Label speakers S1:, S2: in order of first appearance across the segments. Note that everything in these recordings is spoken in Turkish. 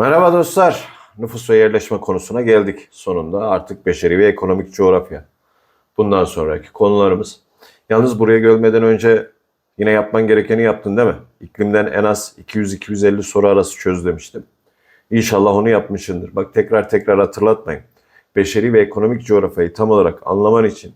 S1: Merhaba dostlar. Nüfus ve yerleşme konusuna geldik. Sonunda artık beşeri ve ekonomik coğrafya. Bundan sonraki konularımız. Yalnız buraya gelmeden önce yine yapman gerekeni yaptın değil mi? İklimden en az 200-250 soru arası çöz demiştim. İnşallah onu yapmışsındır. Bak tekrar tekrar hatırlatmayın. Beşeri ve ekonomik coğrafyayı tam olarak anlaman için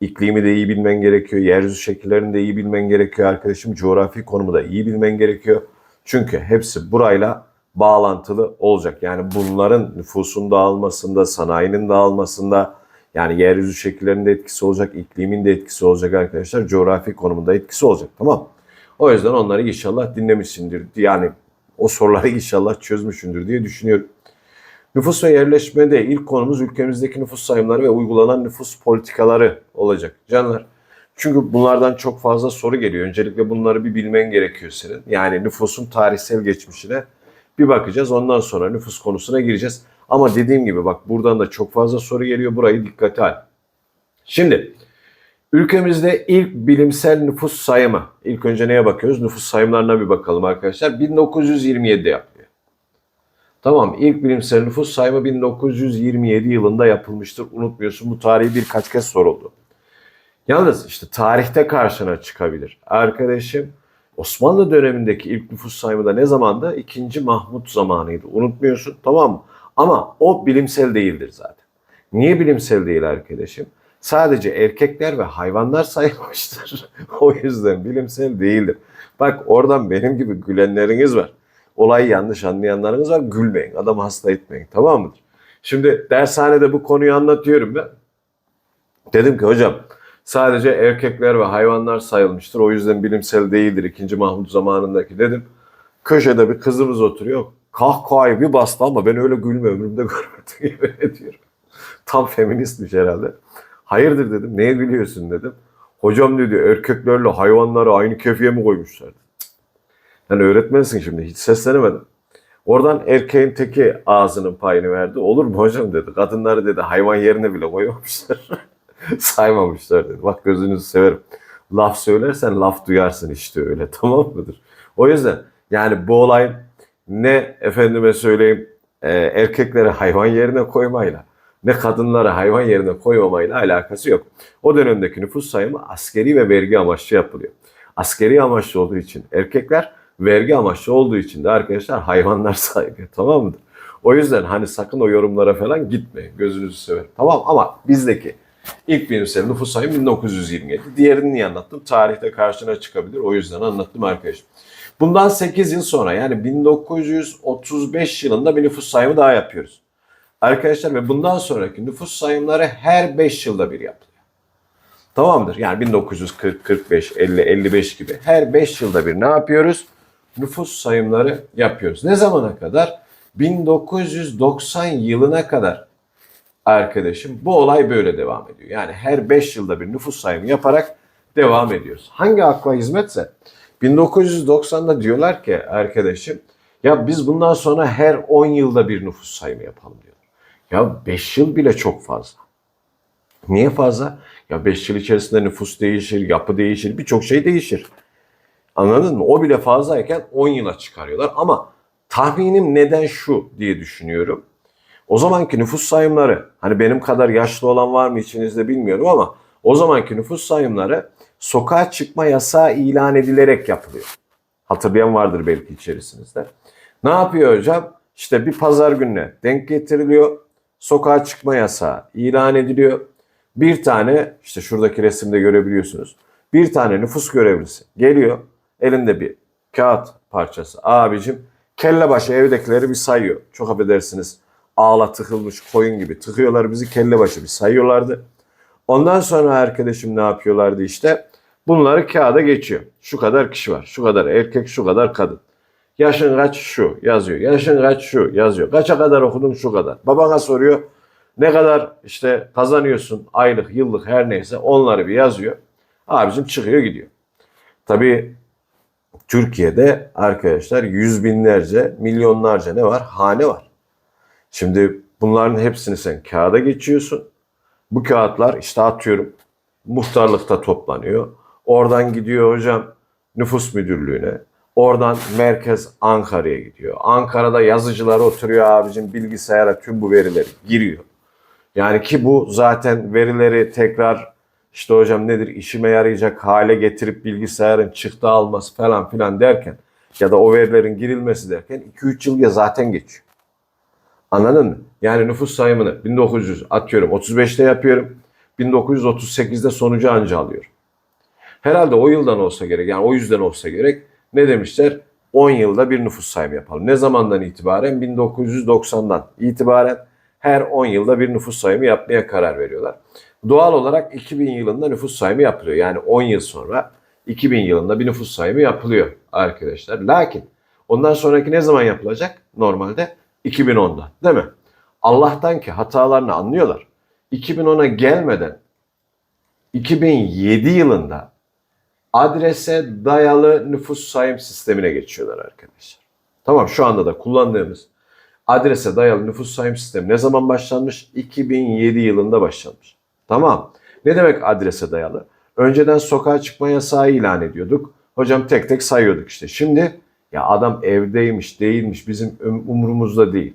S1: iklimi de iyi bilmen gerekiyor. Yeryüzü şekillerini de iyi bilmen gerekiyor arkadaşım. Coğrafi konumu da iyi bilmen gerekiyor. Çünkü hepsi burayla bağlantılı olacak. Yani bunların nüfusun dağılmasında, sanayinin dağılmasında, yani yeryüzü şekillerinde etkisi olacak, iklimin de etkisi olacak arkadaşlar. Coğrafi konumunda etkisi olacak tamam O yüzden onları inşallah dinlemişsindir. Yani o soruları inşallah çözmüşsündür diye düşünüyorum. Nüfus ve yerleşmede ilk konumuz ülkemizdeki nüfus sayımları ve uygulanan nüfus politikaları olacak. Canlar çünkü bunlardan çok fazla soru geliyor. Öncelikle bunları bir bilmen gerekiyor senin. Yani nüfusun tarihsel geçmişine bir bakacağız. Ondan sonra nüfus konusuna gireceğiz. Ama dediğim gibi bak buradan da çok fazla soru geliyor. Burayı dikkate al. Şimdi ülkemizde ilk bilimsel nüfus sayımı. İlk önce neye bakıyoruz? Nüfus sayımlarına bir bakalım arkadaşlar. 1927'de yapılıyor. Tamam ilk bilimsel nüfus sayımı 1927 yılında yapılmıştır. Unutmuyorsun bu tarihi birkaç kez soruldu. Yalnız işte tarihte karşına çıkabilir. Arkadaşım Osmanlı dönemindeki ilk nüfus sayımı da ne zamandı? İkinci Mahmut zamanıydı. Unutmuyorsun tamam mı? Ama o bilimsel değildir zaten. Niye bilimsel değil arkadaşım? Sadece erkekler ve hayvanlar sayılmıştır. o yüzden bilimsel değildir. Bak oradan benim gibi gülenleriniz var. Olayı yanlış anlayanlarınız var. Gülmeyin. Adamı hasta etmeyin. Tamam mıdır? Şimdi dershanede bu konuyu anlatıyorum ben. Dedim ki hocam sadece erkekler ve hayvanlar sayılmıştır. O yüzden bilimsel değildir. İkinci Mahmut zamanındaki dedim. Köşede bir kızımız oturuyor. Kahkahayı bir bastı ama ben öyle gülme ömrümde görmedim yemin. Tam feministmiş herhalde. Hayırdır dedim. Neye gülüyorsun dedim. Hocam dedi erkeklerle hayvanları aynı kefiye mi koymuşlar? Yani öğretmensin şimdi hiç seslenemedim. Oradan erkeğin teki ağzının payını verdi. Olur mu hocam dedi. Kadınları dedi hayvan yerine bile koymamışlar. Saymamışlar dedi. Bak gözünüzü severim. Laf söylersen laf duyarsın işte öyle tamam mıdır? O yüzden yani bu olay ne efendime söyleyeyim e, erkekleri hayvan yerine koymayla ne kadınları hayvan yerine koymamayla alakası yok. O dönemdeki nüfus sayımı askeri ve vergi amaçlı yapılıyor. Askeri amaçlı olduğu için erkekler, vergi amaçlı olduğu için de arkadaşlar hayvanlar sayılıyor tamam mıdır? O yüzden hani sakın o yorumlara falan gitmeyin. Gözünüzü severim. Tamam ama bizdeki ilk bilimsel nüfus sayımı 1927. Diğerini niye anlattım? Tarihte karşına çıkabilir. O yüzden anlattım arkadaşım. Bundan 8 yıl sonra yani 1935 yılında bir nüfus sayımı daha yapıyoruz. Arkadaşlar ve bundan sonraki nüfus sayımları her 5 yılda bir yapılıyor. Tamamdır. Yani 1940, 45, 50, 55 gibi her 5 yılda bir ne yapıyoruz? Nüfus sayımları yapıyoruz. Ne zamana kadar? 1990 yılına kadar arkadaşım bu olay böyle devam ediyor. Yani her 5 yılda bir nüfus sayımı yaparak devam ediyoruz. Hangi akla hizmetse 1990'da diyorlar ki arkadaşım ya biz bundan sonra her 10 yılda bir nüfus sayımı yapalım diyor. Ya 5 yıl bile çok fazla. Niye fazla? Ya 5 yıl içerisinde nüfus değişir, yapı değişir, birçok şey değişir. Anladın mı? O bile fazlayken 10 yıla çıkarıyorlar ama tahminim neden şu diye düşünüyorum. O zamanki nüfus sayımları, hani benim kadar yaşlı olan var mı içinizde bilmiyorum ama o zamanki nüfus sayımları sokağa çıkma yasağı ilan edilerek yapılıyor. Hatırlayan vardır belki içerisinizde. Ne yapıyor hocam? İşte bir pazar gününe denk getiriliyor. Sokağa çıkma yasağı ilan ediliyor. Bir tane işte şuradaki resimde görebiliyorsunuz. Bir tane nüfus görevlisi geliyor. Elinde bir kağıt parçası. Abicim kelle başı evdekileri bir sayıyor. Çok affedersiniz ağla tıkılmış koyun gibi tıkıyorlar bizi kelle başı bir sayıyorlardı. Ondan sonra arkadaşım ne yapıyorlardı işte? Bunları kağıda geçiyor. Şu kadar kişi var. Şu kadar erkek, şu kadar kadın. Yaşın kaç şu yazıyor. Yaşın kaç şu yazıyor. Kaça kadar okudun şu kadar. Babana soruyor. Ne kadar işte kazanıyorsun aylık, yıllık her neyse onları bir yazıyor. Abicim çıkıyor gidiyor. Tabii Türkiye'de arkadaşlar yüz binlerce, milyonlarca ne var? Hane var. Şimdi bunların hepsini sen kağıda geçiyorsun. Bu kağıtlar işte atıyorum muhtarlıkta toplanıyor. Oradan gidiyor hocam nüfus müdürlüğüne. Oradan merkez Ankara'ya gidiyor. Ankara'da yazıcılar oturuyor abicim bilgisayara tüm bu verileri giriyor. Yani ki bu zaten verileri tekrar işte hocam nedir işime yarayacak hale getirip bilgisayarın çıktı alması falan filan derken ya da o verilerin girilmesi derken 2-3 yıl ya zaten geçiyor. Anladın mı? Yani nüfus sayımını 1900 atıyorum 35'te yapıyorum. 1938'de sonucu anca alıyorum. Herhalde o yıldan olsa gerek yani o yüzden olsa gerek ne demişler? 10 yılda bir nüfus sayımı yapalım. Ne zamandan itibaren? 1990'dan itibaren her 10 yılda bir nüfus sayımı yapmaya karar veriyorlar. Doğal olarak 2000 yılında nüfus sayımı yapılıyor. Yani 10 yıl sonra 2000 yılında bir nüfus sayımı yapılıyor arkadaşlar. Lakin ondan sonraki ne zaman yapılacak? Normalde 2010'da değil mi? Allah'tan ki hatalarını anlıyorlar. 2010'a gelmeden 2007 yılında adrese dayalı nüfus sayım sistemine geçiyorlar arkadaşlar. Tamam şu anda da kullandığımız adrese dayalı nüfus sayım sistemi ne zaman başlanmış? 2007 yılında başlanmış. Tamam. Ne demek adrese dayalı? Önceden sokağa çıkma yasağı ilan ediyorduk. Hocam tek tek sayıyorduk işte. Şimdi ya adam evdeymiş değilmiş bizim um- umurumuzda değil.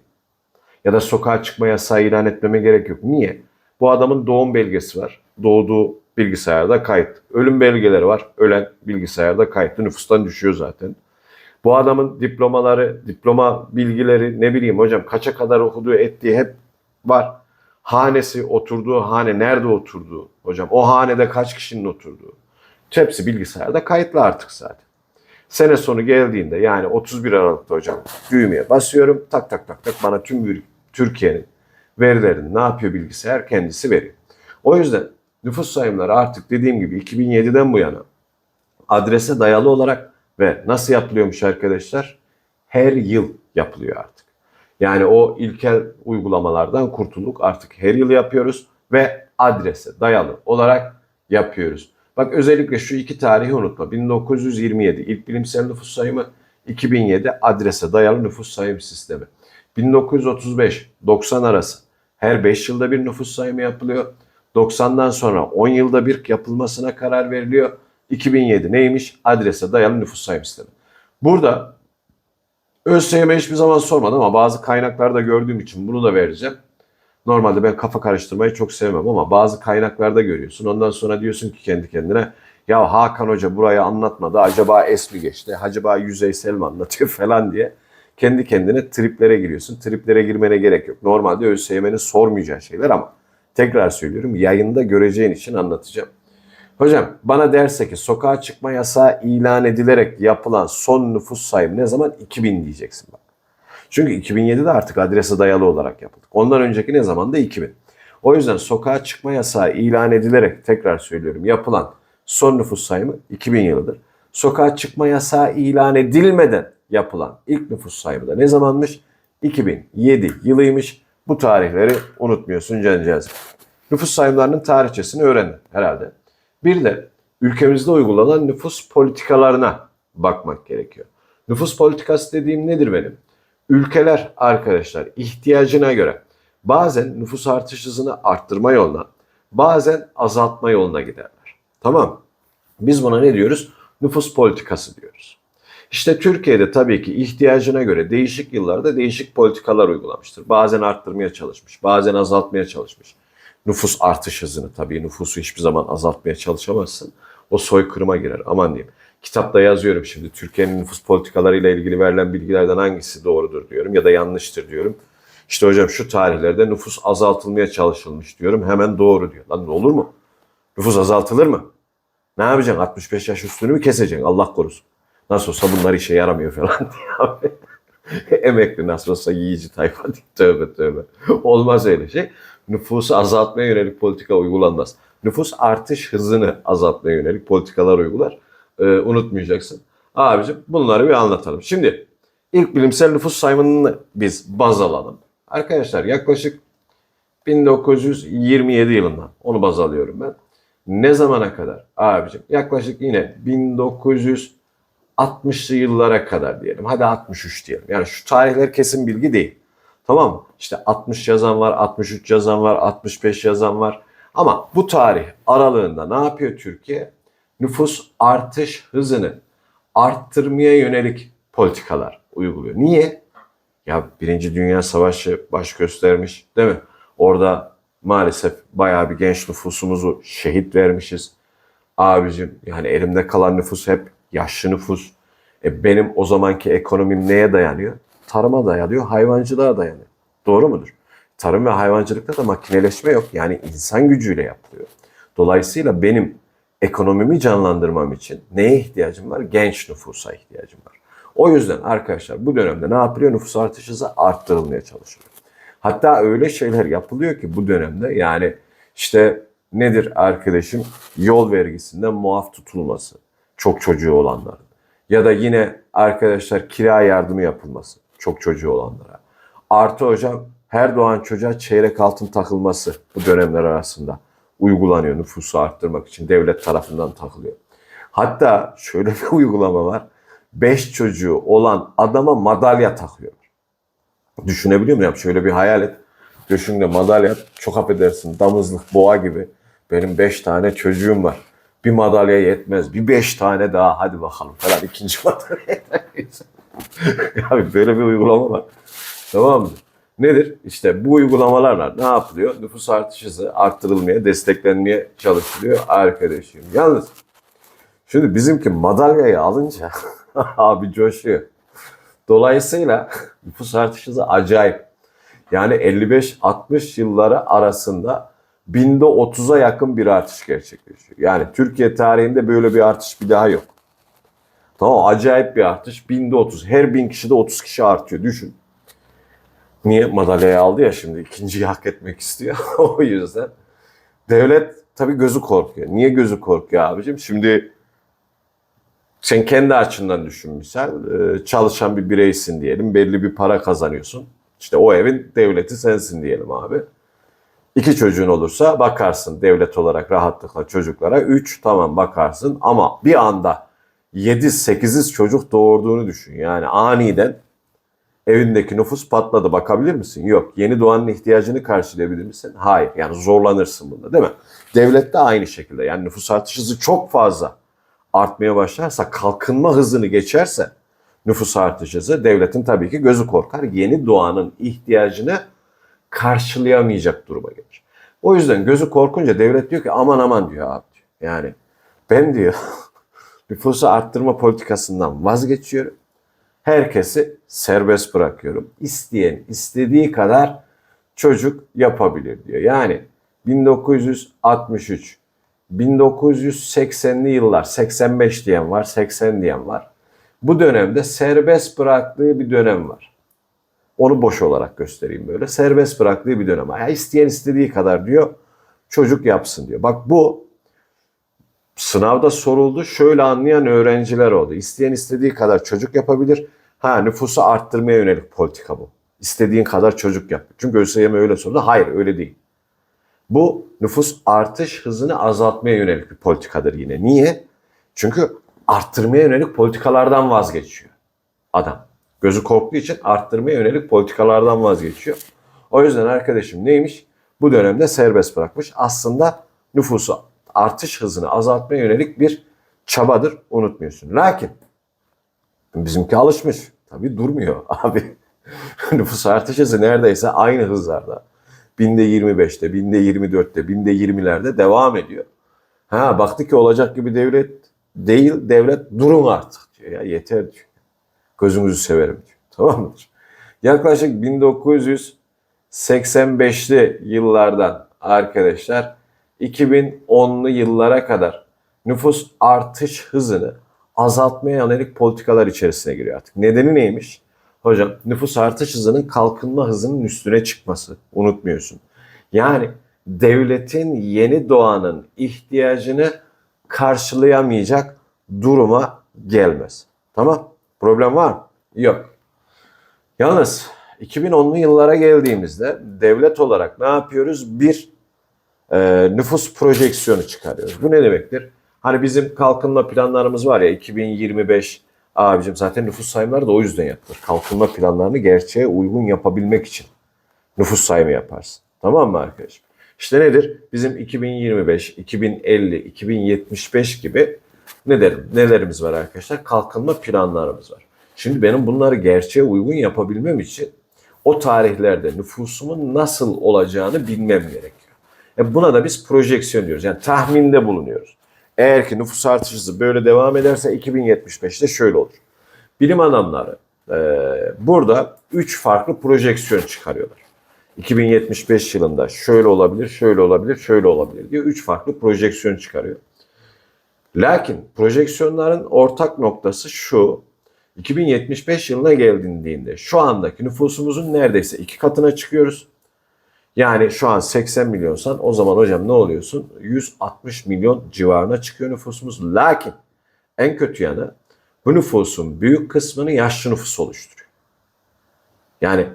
S1: Ya da sokağa çıkma yasağı ilan etmeme gerek yok. Niye? Bu adamın doğum belgesi var. Doğduğu bilgisayarda kayıt. Ölüm belgeleri var. Ölen bilgisayarda kayıtlı. Nüfustan düşüyor zaten. Bu adamın diplomaları, diploma bilgileri ne bileyim hocam kaça kadar okuduğu ettiği hep var. Hanesi, oturduğu hane, nerede oturduğu hocam o hanede kaç kişinin oturduğu. Hepsi bilgisayarda kayıtlı artık zaten. Sene sonu geldiğinde yani 31 Aralık'ta hocam düğmeye basıyorum. Tak tak tak tak bana tüm Türkiye'nin verilerini ne yapıyor bilgisayar kendisi veriyor. O yüzden nüfus sayımları artık dediğim gibi 2007'den bu yana adrese dayalı olarak ve nasıl yapılıyormuş arkadaşlar? Her yıl yapılıyor artık. Yani o ilkel uygulamalardan kurtulduk. Artık her yıl yapıyoruz ve adrese dayalı olarak yapıyoruz. Bak özellikle şu iki tarihi unutma. 1927 ilk bilimsel nüfus sayımı, 2007 adrese dayalı nüfus sayım sistemi. 1935-90 arası her 5 yılda bir nüfus sayımı yapılıyor. 90'dan sonra 10 yılda bir yapılmasına karar veriliyor. 2007 neymiş? Adrese dayalı nüfus sayım sistemi. Burada ÖSYM hiçbir zaman sormadı ama bazı kaynaklarda gördüğüm için bunu da vereceğim. Normalde ben kafa karıştırmayı çok sevmem ama bazı kaynaklarda görüyorsun. Ondan sonra diyorsun ki kendi kendine ya Hakan Hoca burayı anlatmadı. Acaba es mi geçti? Acaba yüzeysel mi anlatıyor falan diye. Kendi kendine triplere giriyorsun. Triplere girmene gerek yok. Normalde ÖSYM'nin sormayacağı şeyler ama tekrar söylüyorum yayında göreceğin için anlatacağım. Hocam bana derse ki sokağa çıkma yasağı ilan edilerek yapılan son nüfus sayımı ne zaman? 2000 diyeceksin bak. Çünkü 2007'de artık adrese dayalı olarak yapıldık. Ondan önceki ne zaman da 2000. O yüzden sokağa çıkma yasağı ilan edilerek tekrar söylüyorum yapılan son nüfus sayımı 2000 yılıdır. Sokağa çıkma yasağı ilan edilmeden yapılan ilk nüfus sayımı da ne zamanmış? 2007 yılıymış. Bu tarihleri unutmuyorsun cancağızım. Nüfus sayımlarının tarihçesini öğrendin herhalde. Bir de ülkemizde uygulanan nüfus politikalarına bakmak gerekiyor. Nüfus politikası dediğim nedir benim? Ülkeler arkadaşlar ihtiyacına göre bazen nüfus artış hızını arttırma yoluna, bazen azaltma yoluna giderler. Tamam. Biz buna ne diyoruz? Nüfus politikası diyoruz. İşte Türkiye'de tabii ki ihtiyacına göre değişik yıllarda değişik politikalar uygulamıştır. Bazen arttırmaya çalışmış, bazen azaltmaya çalışmış. Nüfus artış hızını tabii nüfusu hiçbir zaman azaltmaya çalışamazsın. O soykırıma girer. Aman diyeyim. Kitapta yazıyorum şimdi Türkiye'nin nüfus politikalarıyla ilgili verilen bilgilerden hangisi doğrudur diyorum ya da yanlıştır diyorum. İşte hocam şu tarihlerde nüfus azaltılmaya çalışılmış diyorum. Hemen doğru diyor. Lan olur mu? Nüfus azaltılır mı? Ne yapacaksın? 65 yaş üstünü mü keseceksin? Allah korusun. Nasıl olsa bunlar işe yaramıyor falan diye. Emekli nasıl olsa yiyici tayfa diye. Tövbe tövbe. Olmaz öyle şey. Nüfusu azaltmaya yönelik politika uygulanmaz. Nüfus artış hızını azaltmaya yönelik politikalar uygular. Ee, unutmayacaksın. Abicim bunları bir anlatalım. Şimdi ilk bilimsel nüfus sayımını biz baz alalım. Arkadaşlar yaklaşık 1927 yılından onu baz alıyorum ben. Ne zamana kadar? Abicim yaklaşık yine 1960'lı yıllara kadar diyelim. Hadi 63 diyelim. Yani şu tarihler kesin bilgi değil. Tamam mı? İşte 60 yazan var, 63 yazan var, 65 yazan var. Ama bu tarih aralığında ne yapıyor Türkiye? Nüfus artış hızını arttırmaya yönelik politikalar uyguluyor. Niye? Ya Birinci Dünya Savaşı baş göstermiş değil mi? Orada maalesef bayağı bir genç nüfusumuzu şehit vermişiz. Abicim yani elimde kalan nüfus hep yaşlı nüfus. E benim o zamanki ekonomim neye dayanıyor? Tarıma dayanıyor, hayvancılığa dayanıyor. Doğru mudur? Tarım ve hayvancılıkta da makineleşme yok. Yani insan gücüyle yapılıyor. Dolayısıyla benim ekonomimi canlandırmam için neye ihtiyacım var? Genç nüfusa ihtiyacım var. O yüzden arkadaşlar bu dönemde ne yapılıyor? Nüfus artış hızı arttırılmaya çalışılıyor. Hatta öyle şeyler yapılıyor ki bu dönemde yani işte nedir arkadaşım? Yol vergisinden muaf tutulması. Çok çocuğu olanların. Ya da yine arkadaşlar kira yardımı yapılması. Çok çocuğu olanlara. Artı hocam her doğan çocuğa çeyrek altın takılması bu dönemler arasında uygulanıyor nüfusu arttırmak için devlet tarafından takılıyor. Hatta şöyle bir uygulama var. 5 çocuğu olan adama madalya takıyorlar. Düşünebiliyor muyum? Şöyle bir hayal et. Göğsünde madalya, çok affedersin damızlık, boğa gibi. Benim 5 tane çocuğum var. Bir madalya yetmez. Bir 5 tane daha hadi bakalım falan. ikinci madalya yeter. Abi böyle bir uygulama var. Tamam mı? Nedir? İşte bu uygulamalarla ne yapılıyor? Nüfus artış hızı arttırılmaya, desteklenmeye çalışılıyor arkadaşım. Yalnız şimdi bizimki madalyayı alınca abi coşuyor. Dolayısıyla nüfus artış hızı acayip. Yani 55-60 yılları arasında binde 30'a yakın bir artış gerçekleşiyor. Yani Türkiye tarihinde böyle bir artış bir daha yok. Tamam acayip bir artış. Binde 30. Her bin kişide 30 kişi artıyor. Düşün. Niye? Madalyayı aldı ya şimdi. ikinciyi hak etmek istiyor. o yüzden. Devlet tabii gözü korkuyor. Niye gözü korkuyor abicim? Şimdi sen kendi açından düşün misal. Ee, Çalışan bir bireysin diyelim. Belli bir para kazanıyorsun. İşte o evin devleti sensin diyelim abi. İki çocuğun olursa bakarsın devlet olarak rahatlıkla çocuklara. Üç tamam bakarsın ama bir anda 7-8'iz çocuk doğurduğunu düşün. Yani aniden evindeki nüfus patladı. Bakabilir misin? Yok. Yeni doğanın ihtiyacını karşılayabilir misin? Hayır. Yani zorlanırsın bunda değil mi? Devlet de aynı şekilde. Yani nüfus artış hızı çok fazla artmaya başlarsa, kalkınma hızını geçerse nüfus artış hızı devletin tabii ki gözü korkar. Yeni doğanın ihtiyacını karşılayamayacak duruma gelir. O yüzden gözü korkunca devlet diyor ki aman aman diyor abi. Yani ben diyor nüfusu arttırma politikasından vazgeçiyorum. Herkesi serbest bırakıyorum. İsteyen istediği kadar çocuk yapabilir diyor. Yani 1963, 1980'li yıllar, 85 diyen var, 80 diyen var. Bu dönemde serbest bıraktığı bir dönem var. Onu boş olarak göstereyim böyle. Serbest bıraktığı bir dönem. Ya isteyen istediği kadar diyor çocuk yapsın diyor. Bak bu sınavda soruldu. Şöyle anlayan öğrenciler oldu. İsteyen istediği kadar çocuk yapabilir. Ha nüfusu arttırmaya yönelik politika bu. İstediğin kadar çocuk yap. Çünkü ÖSYM öyle sordu. Hayır öyle değil. Bu nüfus artış hızını azaltmaya yönelik bir politikadır yine. Niye? Çünkü arttırmaya yönelik politikalardan vazgeçiyor adam. Gözü korktuğu için arttırmaya yönelik politikalardan vazgeçiyor. O yüzden arkadaşım neymiş? Bu dönemde serbest bırakmış. Aslında nüfusu artış hızını azaltmaya yönelik bir çabadır. Unutmuyorsun. Lakin bizimki alışmış. Tabii durmuyor abi. Nüfus artış hızı neredeyse aynı hızlarda. Binde 25'te, binde 24'te, binde 20'lerde devam ediyor. Ha baktı ki olacak gibi devlet değil, devlet durun artık diyor. Ya yeter diyor. Gözünüzü severim diyor. Tamam mı? Yaklaşık 1985'li yıllardan arkadaşlar 2010'lu yıllara kadar nüfus artış hızını azaltmaya yönelik politikalar içerisine giriyor artık. Nedeni neymiş? Hocam nüfus artış hızının kalkınma hızının üstüne çıkması. Unutmuyorsun. Yani devletin yeni doğanın ihtiyacını karşılayamayacak duruma gelmez. Tamam? Problem var mı? Yok. Yalnız 2010'lu yıllara geldiğimizde devlet olarak ne yapıyoruz? Bir e, nüfus projeksiyonu çıkarıyoruz. Bu ne demektir? Hani bizim kalkınma planlarımız var ya 2025 abicim zaten nüfus sayımları da o yüzden yapılır. Kalkınma planlarını gerçeğe uygun yapabilmek için nüfus sayımı yaparsın. Tamam mı arkadaşım? İşte nedir? Bizim 2025, 2050, 2075 gibi ne derim? Nelerimiz var arkadaşlar? Kalkınma planlarımız var. Şimdi benim bunları gerçeğe uygun yapabilmem için o tarihlerde nüfusumun nasıl olacağını bilmem gerekiyor. E buna da biz projeksiyon diyoruz. Yani tahminde bulunuyoruz. Eğer ki nüfus artış hızı böyle devam ederse 2075'te şöyle olur. Bilim adamları e, burada 3 farklı projeksiyon çıkarıyorlar. 2075 yılında şöyle olabilir, şöyle olabilir, şöyle olabilir diye 3 farklı projeksiyon çıkarıyor. Lakin projeksiyonların ortak noktası şu. 2075 yılına geldiğinde şu andaki nüfusumuzun neredeyse iki katına çıkıyoruz. Yani şu an 80 milyonsan o zaman hocam ne oluyorsun? 160 milyon civarına çıkıyor nüfusumuz. Lakin en kötü yanı bu nüfusun büyük kısmını yaşlı nüfus oluşturuyor. Yani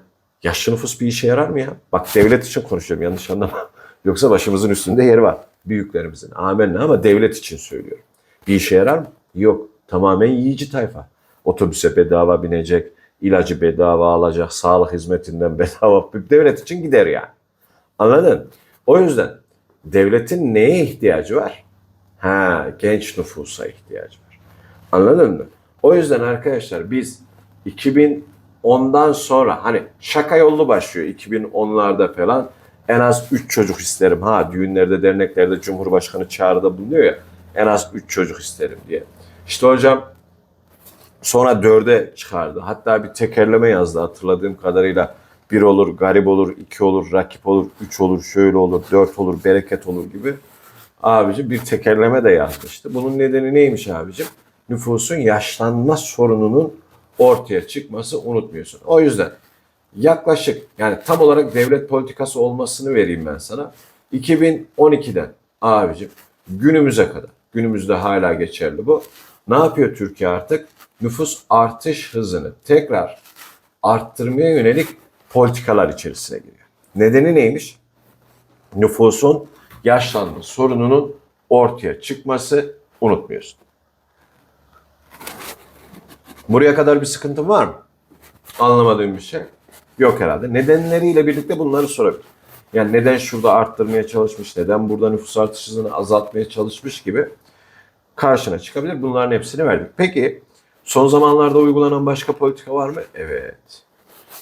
S1: yaşlı nüfus bir işe yarar mı ya? Bak devlet için konuşuyorum yanlış anlama. Yoksa başımızın üstünde yeri var büyüklerimizin. Amenna ama devlet için söylüyorum. Bir işe yarar mı? Yok. Tamamen yiyici tayfa. Otobüse bedava binecek, ilacı bedava alacak, sağlık hizmetinden bedava. Devlet için gider yani. Anladın? O yüzden devletin neye ihtiyacı var? Ha, genç nüfusa ihtiyacı var. Anladın mı? O yüzden arkadaşlar biz 2010'dan sonra hani şaka yollu başlıyor 2010'larda falan en az 3 çocuk isterim. Ha düğünlerde, derneklerde Cumhurbaşkanı çağrıda bulunuyor ya en az 3 çocuk isterim diye. İşte hocam sonra 4'e çıkardı. Hatta bir tekerleme yazdı hatırladığım kadarıyla. Bir olur, garip olur, iki olur, rakip olur, üç olur, şöyle olur, dört olur, bereket olur gibi. Abici bir tekerleme de yazmıştı. Bunun nedeni neymiş abicim? Nüfusun yaşlanma sorununun ortaya çıkması unutmuyorsun. O yüzden yaklaşık yani tam olarak devlet politikası olmasını vereyim ben sana. 2012'den abicim günümüze kadar, günümüzde hala geçerli bu. Ne yapıyor Türkiye artık? Nüfus artış hızını tekrar arttırmaya yönelik politikalar içerisine giriyor. Nedeni neymiş? Nüfusun yaşlanma sorununun ortaya çıkması unutmuyorsun. Buraya kadar bir sıkıntın var mı? Anlamadığım bir şey yok herhalde. Nedenleriyle birlikte bunları sorabilir. Yani neden şurada arttırmaya çalışmış, neden burada nüfus artış hızını azaltmaya çalışmış gibi karşına çıkabilir. Bunların hepsini verdik. Peki son zamanlarda uygulanan başka politika var mı? Evet.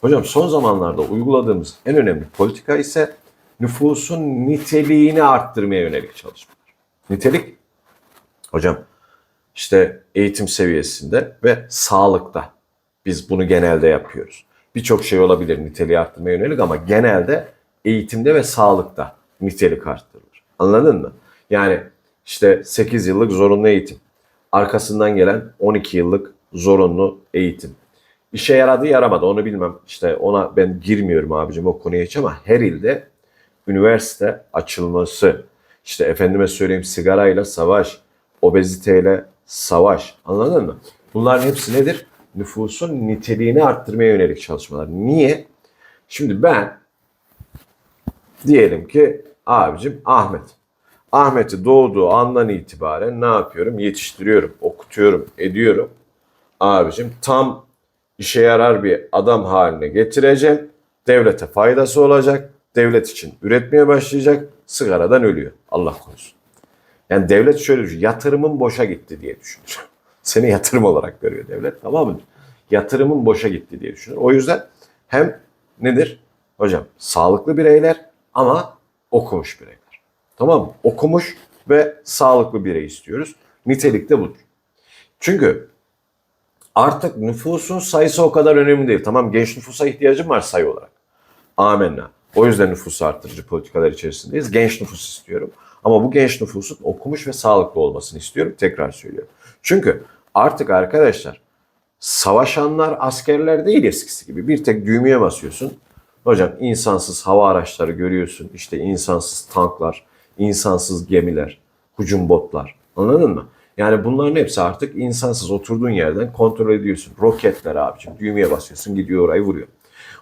S1: Hocam son zamanlarda uyguladığımız en önemli politika ise nüfusun niteliğini arttırmaya yönelik çalışmalar. Nitelik hocam işte eğitim seviyesinde ve sağlıkta biz bunu genelde yapıyoruz. Birçok şey olabilir niteliği arttırmaya yönelik ama genelde eğitimde ve sağlıkta nitelik arttırılır. Anladın mı? Yani işte 8 yıllık zorunlu eğitim. Arkasından gelen 12 yıllık zorunlu eğitim. İşe yaradı yaramadı onu bilmem. İşte ona ben girmiyorum abicim o konuya hiç ama her ilde üniversite açılması, işte efendime söyleyeyim sigarayla savaş, obeziteyle savaş. Anladın mı? Bunların hepsi nedir? Nüfusun niteliğini arttırmaya yönelik çalışmalar. Niye? Şimdi ben diyelim ki abicim Ahmet. Ahmet'i doğduğu andan itibaren ne yapıyorum? Yetiştiriyorum, okutuyorum, ediyorum. Abicim tam işe yarar bir adam haline getireceğim. Devlete faydası olacak. Devlet için üretmeye başlayacak. Sigaradan ölüyor. Allah korusun. Yani devlet şöyle düşün. Yatırımın boşa gitti diye düşünür. Seni yatırım olarak görüyor devlet. Tamam mı? Yatırımın boşa gitti diye düşünür. O yüzden hem nedir? Hocam sağlıklı bireyler ama okumuş bireyler. Tamam mı? Okumuş ve sağlıklı birey istiyoruz. Nitelik de budur. Çünkü artık nüfusun sayısı o kadar önemli değil. Tamam genç nüfusa ihtiyacım var sayı olarak. Amenna. O yüzden nüfus arttırıcı politikalar içerisindeyiz. Genç nüfus istiyorum. Ama bu genç nüfusun okumuş ve sağlıklı olmasını istiyorum. Tekrar söylüyorum. Çünkü artık arkadaşlar savaşanlar askerler değil eskisi gibi. Bir tek düğmeye basıyorsun. Hocam insansız hava araçları görüyorsun. İşte insansız tanklar, insansız gemiler, hücum botlar. Anladın mı? Yani bunların hepsi artık insansız oturduğun yerden kontrol ediyorsun. Roketler abicim düğmeye basıyorsun gidiyor orayı vuruyor.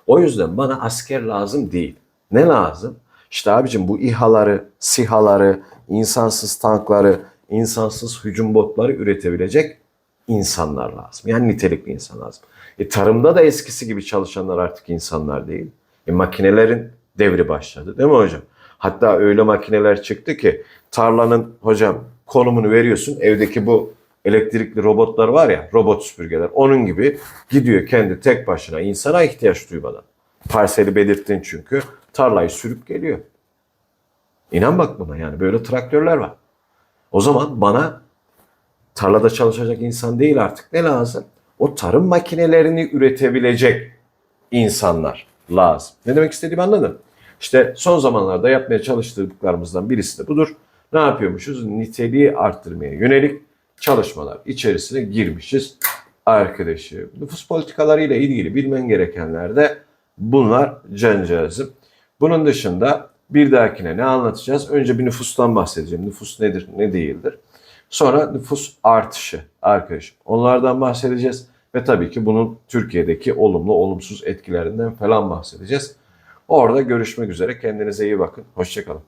S1: O yüzden bana asker lazım değil. Ne lazım? İşte abicim bu İHA'ları, SİHA'ları, insansız tankları, insansız hücum botları üretebilecek insanlar lazım. Yani nitelikli insan lazım. E, tarımda da eskisi gibi çalışanlar artık insanlar değil. E, makinelerin devri başladı değil mi hocam? Hatta öyle makineler çıktı ki tarlanın hocam konumunu veriyorsun. Evdeki bu elektrikli robotlar var ya, robot süpürgeler. Onun gibi gidiyor kendi tek başına insana ihtiyaç duymadan. Parseli belirttin çünkü. Tarlayı sürüp geliyor. İnan bak buna yani böyle traktörler var. O zaman bana tarlada çalışacak insan değil artık ne lazım? O tarım makinelerini üretebilecek insanlar lazım. Ne demek istediğimi anladın? İşte son zamanlarda yapmaya çalıştıklarımızdan birisi de budur. Ne yapıyormuşuz? Niteliği arttırmaya yönelik çalışmalar içerisine girmişiz. Arkadaşı nüfus politikalarıyla ilgili bilmen gerekenler de bunlar cancağızım. Bunun dışında bir dahakine ne anlatacağız? Önce bir nüfustan bahsedeceğim. Nüfus nedir, ne değildir? Sonra nüfus artışı arkadaşım. Onlardan bahsedeceğiz. Ve tabii ki bunun Türkiye'deki olumlu, olumsuz etkilerinden falan bahsedeceğiz. Orada görüşmek üzere. Kendinize iyi bakın. Hoşçakalın.